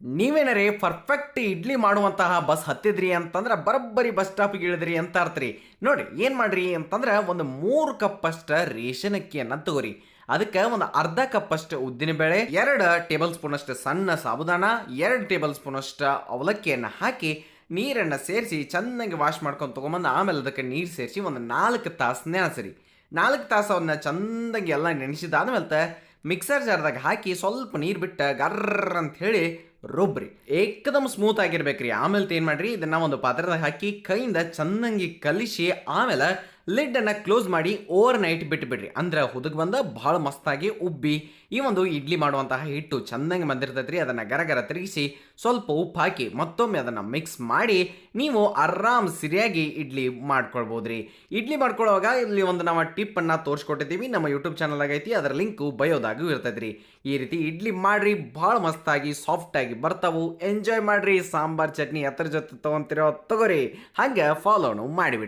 ನೀವೇನರೇ perfect idli ಮಾಡುವಂತಹ bus ಹತ್ತಿದ್ರಿ ಅಂತಂದ್ರೆ ಬರೋಬ್ಬರಿ ಬಸ್ ಸ್ಟಾಪಿಗೆ ಇಳಿದ್ರಿ ಅಂತ ಅರ್ತ್ರಿ ನೋಡಿ, ಏನು ಮಾಡ್ರಿ ಅಂತಂದ್ರೆ ಒಂದು ಮೂರು ಕಪ್ ಅಷ್ಟ ರೇಷನ್ ಅಕ್ಕಿಯನ್ನು ತಗೋರಿ. ಅದಕ್ಕೆ ಒಂದು ಅರ್ಧ ಕಪ್ ಅಷ್ಟು ಉದ್ದಿನ ಬೇಳೆ, ಎರಡು ಟೇಬಲ್ ಸ್ಪೂನ್ ಅಷ್ಟು ಸಣ್ಣ ಸಾಬುದಾನ ಎರಡು ಟೇಬಲ್ ಸ್ಪೂನ್ ಅಷ್ಟು ಅವಲಕ್ಕಿಯನ್ನು ಹಾಕಿ ನೀರನ್ನು ಸೇರಿಸಿ ಚೆನ್ನಾಗಿ ವಾಶ್ ಮಾಡ್ಕೊಂಡು ತೊಗೊಂಬಂದು ಆಮೇಲೆ ಅದಕ್ಕೆ ನೀರು ಸೇರಿಸಿ ಒಂದು ನಾಲ್ಕು ತಾಸು ನೆನೆಸಿರಿ. ನಾಲ್ಕು ತಾಸು ಅವನ್ನ ಚಂದಾಗಿ ಎಲ್ಲ ನೆನೆಸಿದಾದ್ಮೇಲೆ ಮಿಕ್ಸರ್ ಜಾರ್ದಾಗ ಹಾಕಿ ಸ್ವಲ್ಪ ನೀರು ಬಿಟ್ಟು ಗರ್ರ ಅಂತ ಹೇಳಿ ರುಬ್ರಿ. ಏಕದಮ್ ಸ್ಮೂತ್ ಆಗಿರ್ಬೇಕ್ರಿ. ಆಮೇಲೆ ಏನು ಮಾಡ್ರಿ? ಇದನ್ನ ಒಂದು ಪಾತ್ರದಾಗ ಹಾಕಿ ಕೈಯಿಂದ ಚೆನ್ನಾಗಿ ಕಲಿಸಿ, ಆಮೇಲೆ ಲಿಡ್ ಅನ್ನ ಕ್ಲೋಸ್ ಮಾಡಿ ಓವರ್ ನೈಟ್ ಬಿಟ್ಬಿಡ್ರಿ. ಅಂದ್ರೆ ಹುದುಗ್ ಬಂದ ಬಹಳ ಮಸ್ತಾಗಿ ಉಬ್ಬಿ ಈ ಒಂದು ಇಡ್ಲಿ ಮಾಡುವಂತಹ ಹಿಟ್ಟು ಚೆನ್ನಾಗಿ ಬಂದಿರ್ತೈತ್ರಿ ಅದನ್ನ ಗರಗರ ತಿರುಗಿಸಿ ಸ್ವಲ್ಪ ಉಪ್ಪು ಹಾಕಿ ಮತ್ತೊಮ್ಮೆ ಅದನ್ನ ಮಿಕ್ಸ್ ಮಾಡಿ ನೀವು ಆರಾಮ್ ಸರಿಯಾಗಿ ಇಡ್ಲಿ ಮಾಡ್ಕೊಳ್ಬೋದ್ರಿ. ಇಡ್ಲಿ ಮಾಡ್ಕೊಳ್ಳುವಾಗ ಇಲ್ಲಿ ಒಂದು ನಾವು ಟಿಪ್ ಅನ್ನ ತೋರಿಸ್ಕೊಟ್ಟಿದ್ದೀವಿ. ನಮ್ಮ ಯೂಟ್ಯೂಬ್ ಚಾನಲ್ ಆಗೈತಿ ಅದರ ಲಿಂಕು ಬಯೋದಾಗೂ ಇರ್ತೈತ್ರಿ. ಈ ರೀತಿ ಇಡ್ಲಿ ಮಾಡ್ರಿ. ಭಾಳ ಮಸ್ತಾಗಿ ಸಾಫ್ಟಾಗಿ ಬರ್ತಾವು. ಎಂಜಾಯ್ ಮಾಡ್ರಿ. ಸಾಂಬಾರ್, ಚಟ್ನಿ ಎತ್ತರ ಜೊತೆ ತೊಗೊಂತಿರೋ ತಗೋರಿ. ಹಂಗೆ ಫಾಲೋನು ಮಾಡಿಬಿಡ್ರಿ.